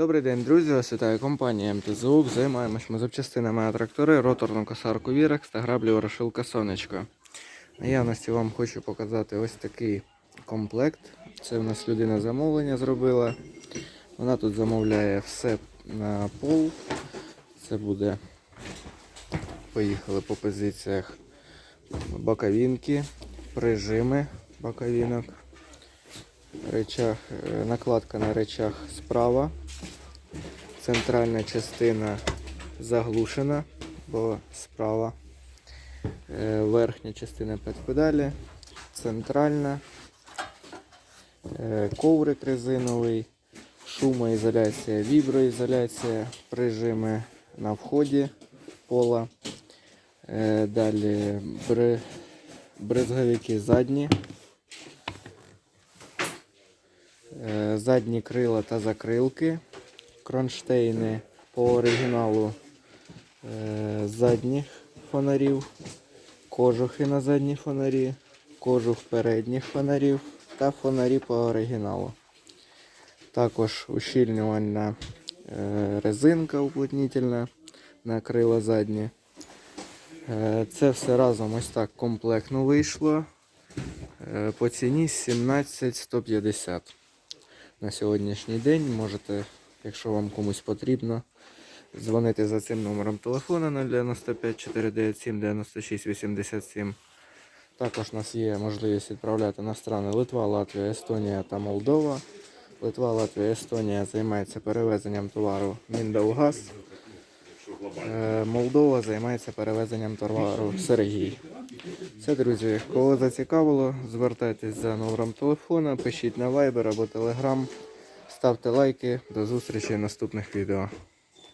Добрий день, друзі! Вас вітає компанія МТЗУК. Займаємось ми запчастинами на трактори, роторну косарку Вірекс та граблю ворошилка Сонечко. В Наявності вам хочу показати ось такий комплект. Це в нас людина замовлення зробила. Вона тут замовляє все на пол. Це буде. Поїхали по позиціях боковинки, прижими боковинок. Речах, е, накладка на речах справа. Центральна частина заглушена, бо справа. Е, Верхня частина під педалі, центральна, Е, коврик резиновий, шумоізоляція, віброізоляція, прижими на вході пола. Далі бризговики задні. Е, задні крила та закрилки, кронштейни по оригіналу е, задніх фонарів, кожухи на задні фонарі, кожух передніх фонарів та фонарі по оригіналу. Також ущільнювальна е, резинка уплотнительна на крила задні. Це все разом ось так комплектно вийшло. По ціні 17150 на сьогоднішній день. Можете, якщо вам комусь потрібно, дзвонити за цим номером телефона 095 497 96 87. Також у нас є можливість відправляти на страни Литва, Латвія, Естонія та Молдова. Литва, Латвія, Естонія займається перевезенням товару Міндаугаз. Е, Молдова займається перевезенням товару Сергій. Все, друзі, кого зацікавило, звертайтесь за номером телефона, пишіть на Viber або Telegram, ставте лайки. До зустрічі в наступних відео.